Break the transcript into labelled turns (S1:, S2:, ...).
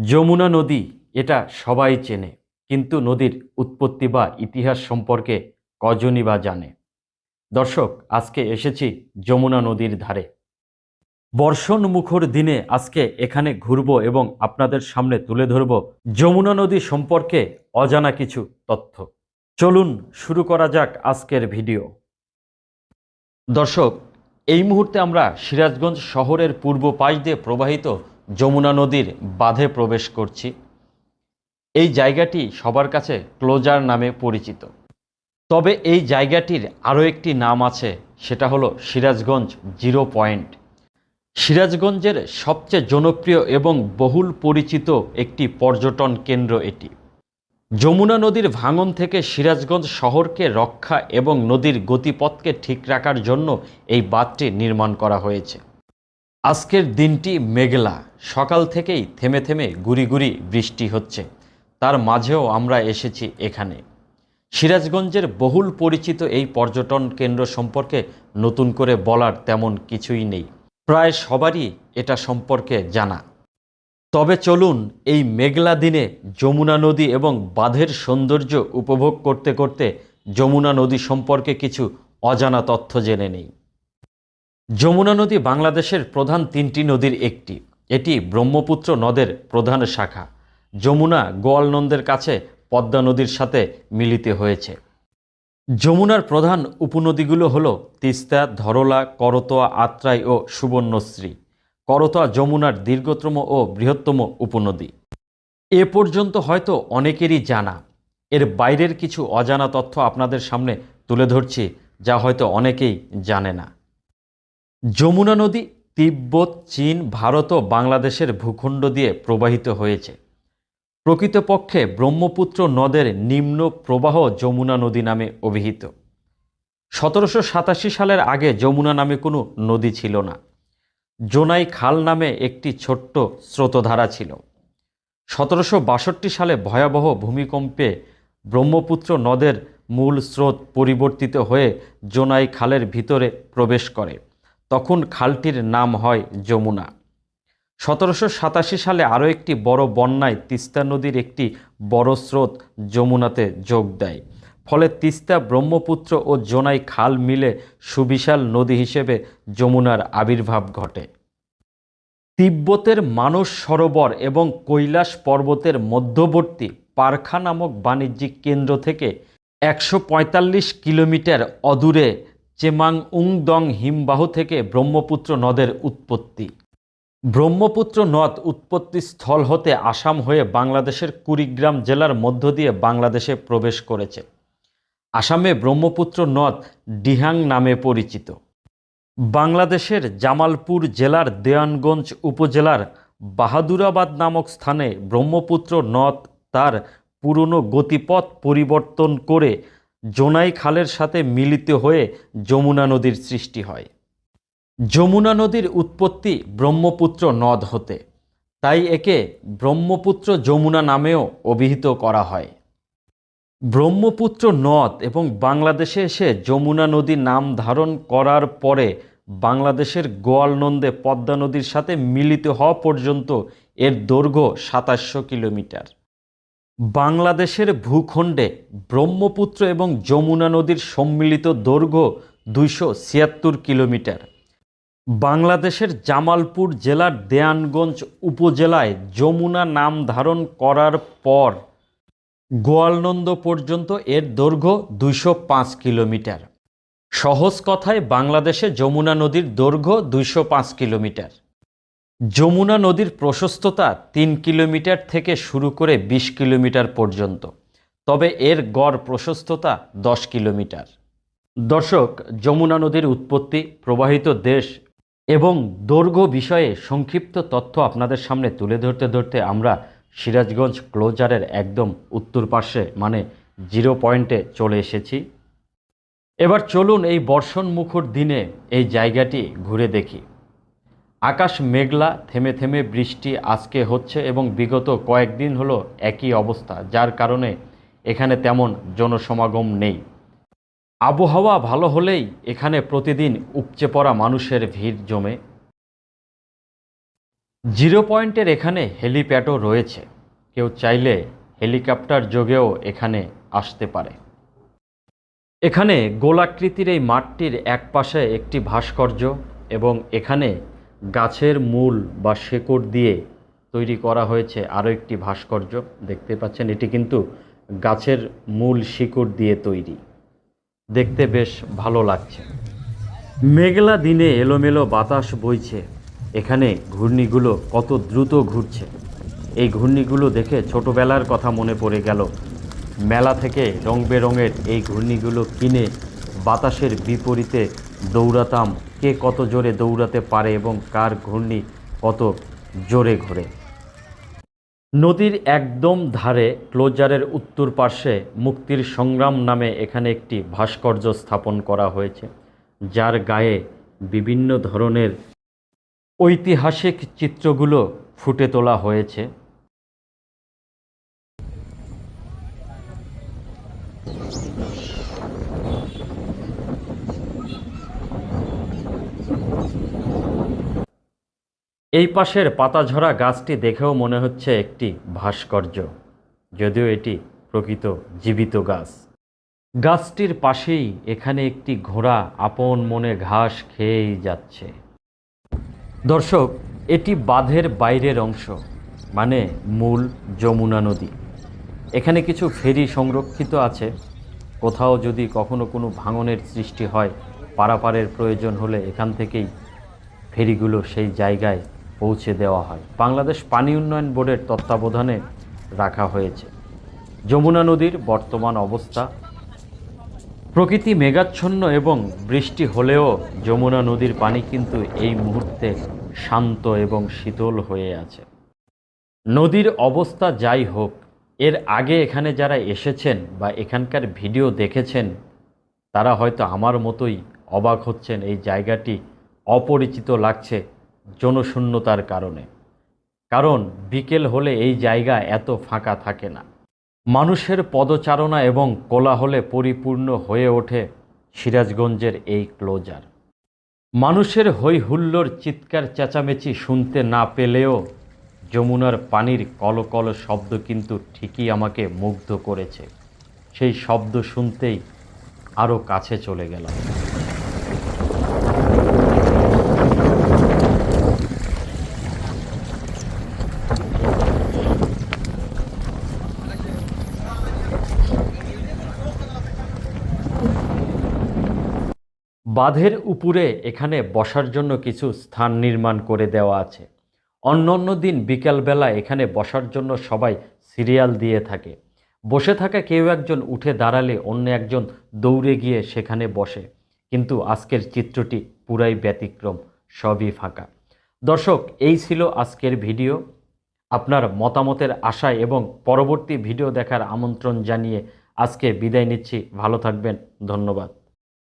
S1: যমুনা নদী এটা সবাই চেনে, কিন্তু নদীর উৎপত্তি বা ইতিহাস সম্পর্কে কজনই বা জানে। দর্শক, আজকে এসেছি যমুনা নদীর ধারে। বর্ষণ মুখর দিনে আজকে এখানে ঘুরবো এবং আপনাদের সামনে তুলে ধরব যমুনা নদী সম্পর্কে অজানা কিছু তথ্য। চলুন শুরু করা যাক আজকের ভিডিও। দর্শক, এই মুহূর্তে আমরা সিরাজগঞ্জ শহরের পূর্ব পাশ দিয়ে প্রবাহিত যমুনা নদীর বাঁধে প্রবেশ করছি। এই জায়গাটি সবার কাছে ক্লোজার নামে পরিচিত। তবে এই জায়গাটির আরও একটি নাম আছে, সেটা হলো সিরাজগঞ্জ জিরো পয়েন্ট। সিরাজগঞ্জের সবচেয়ে জনপ্রিয় এবং বহুল পরিচিত একটি পর্যটন কেন্দ্র এটি। যমুনা নদীর ভাঙন থেকে সিরাজগঞ্জ শহরকে রক্ষা এবং নদীর গতিপথকে ঠিক রাখার জন্য এই বাঁধটি নির্মাণ করা হয়েছে। আজকের দিনটি মেঘলা। সকাল থেকেই থেমে থেমে গুড়ি গুড়ি বৃষ্টি হচ্ছে। তার মাঝেও আমরা এসেছি এখানে। সিরাজগঞ্জের বহুল পরিচিত এই পর্যটন কেন্দ্র সম্পর্কে নতুন করে বলার তেমন কিছুই নেই। প্রায় সবারই এটা সম্পর্কে জানা। তবে চলুন এই মেঘলা দিনে যমুনা নদী এবং বাঁধের সৌন্দর্য উপভোগ করতে করতে যমুনা নদী সম্পর্কে কিছু অজানা তথ্য জেনে নেই। যমুনা নদী বাংলাদেশের প্রধান তিনটি নদীর একটি। এটি ব্রহ্মপুত্র নদের প্রধান শাখা। যমুনা গোয়ালনন্দের কাছে পদ্মা নদীর সাথে মিলিত হয়েছে। যমুনার প্রধান উপনদীগুলো হল তিস্তা, ধরলা, করতোয়া, আত্রাই ও সুবর্ণশ্রী। করতোয়া যমুনার দীর্ঘতম ও বৃহত্তম উপনদী। এ পর্যন্ত হয়তো অনেকেরই জানা। এর বাইরের কিছু অজানা তথ্য আপনাদের সামনে তুলে ধরছি, যা হয়তো অনেকেই জানে না। যমুনা নদী তিব্বত, চীন, ভারত ও বাংলাদেশের ভূখণ্ড দিয়ে প্রবাহিত হয়েছে। প্রকৃতপক্ষে ব্রহ্মপুত্র নদের নিম্ন প্রবাহ যমুনা নদী নামে অভিহিত। সতেরোশো সাতাশি সালের আগে যমুনা নামে কোনো নদী ছিল না। জোনাই খাল নামে একটি ছোট্ট স্রোতধারা ছিল। সতেরোশো বাষট্টি সালে ভয়াবহ ভূমিকম্পে ব্রহ্মপুত্র নদের মূল স্রোত পরিবর্তিত হয়ে জোনাই খালের ভিতরে প্রবেশ করে। তখন খালটির নাম হয় যমুনা। সতেরোশো সাতাশি সালে আরও একটি বড় বন্যায় তিস্তা নদীর একটি বড় স্রোত যমুনাতে যোগ দেয়। ফলে তিস্তা ব্রহ্মপুত্র ও জোনাই খাল মিলে সুবিশাল নদী হিসেবে যমুনার আবির্ভাব ঘটে। তিব্বতের মানস সরোবর এবং কৈলাস পর্বতের মধ্যবর্তী পারখা নামক বাণিজ্যিক কেন্দ্র থেকে একশো পঁয়তাল্লিশ কিলোমিটার অদূরে চেমাং উংদং হিমবাহ থেকে ব্রহ্মপুত্র নদের উৎপত্তি। ব্রহ্মপুত্র নদ উৎপত্তি স্থল হতে আসাম হয়ে বাংলাদেশের কুড়িগ্রাম জেলার মধ্য দিয়ে বাংলাদেশে প্রবেশ করেছে। আসামে ব্রহ্মপুত্র নদ ডিহাং নামে পরিচিত। বাংলাদেশের জামালপুর জেলার দেয়ানগঞ্জ উপজেলার বাহাদুরাবাদ নামক স্থানে ব্রহ্মপুত্র নদ তার পুরনো গতিপথ পরিবর্তন করে জোনাই খালের সাথে মিলিত হয়ে যমুনা নদীর সৃষ্টি হয়। যমুনা নদীর উৎপত্তি ব্রহ্মপুত্র নদ হতে, তাই একে ব্রহ্মপুত্র যমুনা নামেও অভিহিত করা হয়। ব্রহ্মপুত্র নদ এবং বাংলাদেশে এসে যমুনা নদী নাম ধারণ করার পরে বাংলাদেশের গোয়ালনন্দে পদ্মা নদীর সাথে মিলিত হওয়া পর্যন্ত এর দৈর্ঘ্য সাতাশশো কিলোমিটার। বাংলাদেশের ভূখণ্ডে ব্রহ্মপুত্র এবং যমুনা নদীর সম্মিলিত দৈর্ঘ্য দুইশো ছিয়াত্তর কিলোমিটার। বাংলাদেশের জামালপুর জেলার দেয়ানগঞ্জ উপজেলায় যমুনা নাম ধারণ করার পর গোয়ালনন্দ পর্যন্ত এর দৈর্ঘ্য দুইশো পাঁচ কিলোমিটার। সহজ কথায় বাংলাদেশে যমুনা নদীর দৈর্ঘ্য দুইশো পাঁচ কিলোমিটার। যমুনা নদীর প্রশস্ততা তিন কিলোমিটার থেকে শুরু করে বিশ কিলোমিটার পর্যন্ত, তবে এর গড় প্রশস্ততা দশ কিলোমিটার। দর্শক, যমুনা নদীর উৎপত্তি, প্রবাহিত দেশ এবং দৈর্ঘ্য বিষয়ে সংক্ষিপ্ত তথ্য আপনাদের সামনে তুলে ধরতে ধরতে আমরা সিরাজগঞ্জ ক্লোজারের একদম উত্তর পার্শ্বে মানে জিরো পয়েন্টে চলে এসেছি। এবার চলুন এই বর্ষণ মুখর দিনে এই জায়গাটি ঘুরে দেখি। আকাশ মেঘলা, থেমে থেমে বৃষ্টি আজকে হচ্ছে এবং বিগত কয়েকদিন হলো একই অবস্থা, যার কারণে এখানে তেমন জনসমাগম নেই। আবহাওয়া ভালো হলেই এখানে প্রতিদিন উপচে পড়া মানুষের ভিড় জমে। জিরো পয়েন্টের এখানে হেলিপ্যাডও রয়েছে, কেউ চাইলে হেলিকপ্টার যোগেও এখানে আসতে পারে। এখানে গোলাকৃতির এই মাঠটির এক পাশে একটি ভাস্কর্য এবং এখানে গাছের মূল বা শেকড় দিয়ে তৈরি করা হয়েছে আরও একটি ভাস্কর্য। দেখতে পাচ্ছেন, এটি কিন্তু গাছের মূল শিকড় দিয়ে তৈরি। দেখতে বেশ ভালো লাগছে। মেঘলা দিনে এলোমেলো বাতাস বইছে। এখানে ঘূর্ণিগুলো কত দ্রুত ঘুরছে। এই ঘূর্ণিগুলো দেখে ছোটবেলার কথা মনে পড়ে গেল। মেলা থেকে রং বেরঙের এই ঘূর্ণিগুলো কিনে বাতাসের বিপরীতে দৌড়াতাম কে কত জোরে দৌড়াতে পারে এবং কার ঘূর্ণি কত জোরে ঘোরে। নদীর একদম ধারে ক্লোজারের উত্তর পার্শ্বে মুক্তির সংগ্রাম নামে এখানে একটি ভাস্কর্য স্থাপন করা হয়েছে, যার গায়ে বিভিন্ন ধরনের ঐতিহাসিক চিত্রগুলো ফুটে তোলা হয়েছে। এই পাশের পাতাঝরা গাছটি দেখেও মনে হচ্ছে একটি ভাস্কর্য, যদিও এটি প্রকৃত জীবিত গাছ। গাছটির পাশেই এখানে একটি ঘোড়া আপন মনে ঘাস খেয়েই যাচ্ছে। দর্শক, এটি বাঁধের বাইরের অংশ মানে মূল যমুনা নদী। এখানে কিছু ফেরি সংরক্ষিত আছে। কোথাও যদি কখনো কোনো ভাঙনের সৃষ্টি হয়, পারাপারের প্রয়োজন হলে এখান থেকেই ফেরিগুলো সেই জায়গায় পৌঁছে দেওয়া হয়। বাংলাদেশ পানি উন্নয়ন বোর্ডের তত্ত্বাবধানে রাখা হয়েছে। যমুনা নদীর বর্তমান অবস্থা, প্রকৃতি মেঘাচ্ছন্ন এবং বৃষ্টি হলেও যমুনা নদীর পানি কিন্তু এই মুহূর্তে শান্ত এবং শীতল হয়ে আছে। নদীর অবস্থা যাই হোক, এর আগে এখানে যারা এসেছেন বা এখানকার ভিডিও দেখেছেন, তারা হয়তো আমার মতোই অবাক হচ্ছেন, এই জায়গাটি অপরিচিত লাগছে। জনশূন্যতার কারণে। কারণ বিকেল হলে এই জায়গা এত ফাঁকা থাকে না। মানুষের পদচারণা এবং কোলাহলে পরিপূর্ণ হয়ে ওঠে সিরাজগঞ্জের এই ক্লোজার। মানুষের হই হুল্লোর চিৎকার চেঁচামেচি শুনতে না পেলেও যমুনার পানির কলকল শব্দ কিন্তু ঠিকই আমাকে মুগ্ধ করেছে। সেই শব্দ শুনতেই আরও কাছে চলে গেলাম। বাঁধের উপরে এখানে বসার জন্য কিছু স্থান নির্মাণ করে দেওয়া আছে। অন্য অন্য দিন বিকালবেলা এখানে বসার জন্য সবাই সিরিয়াল দিয়ে থাকে। বসে থাকা কেউ একজন উঠে দাঁড়ালে অন্য একজন দৌড়ে গিয়ে সেখানে বসে। কিন্তু আজকের চিত্রটি পুরাই ব্যতিক্রম, সবই ফাঁকা। দর্শক, এই ছিল আজকের ভিডিও। আপনার মতামতের আশায় এবং পরবর্তী ভিডিও দেখার আমন্ত্রণ জানিয়ে আজকে বিদায় নিচ্ছি। ভালো থাকবেন। ধন্যবাদ।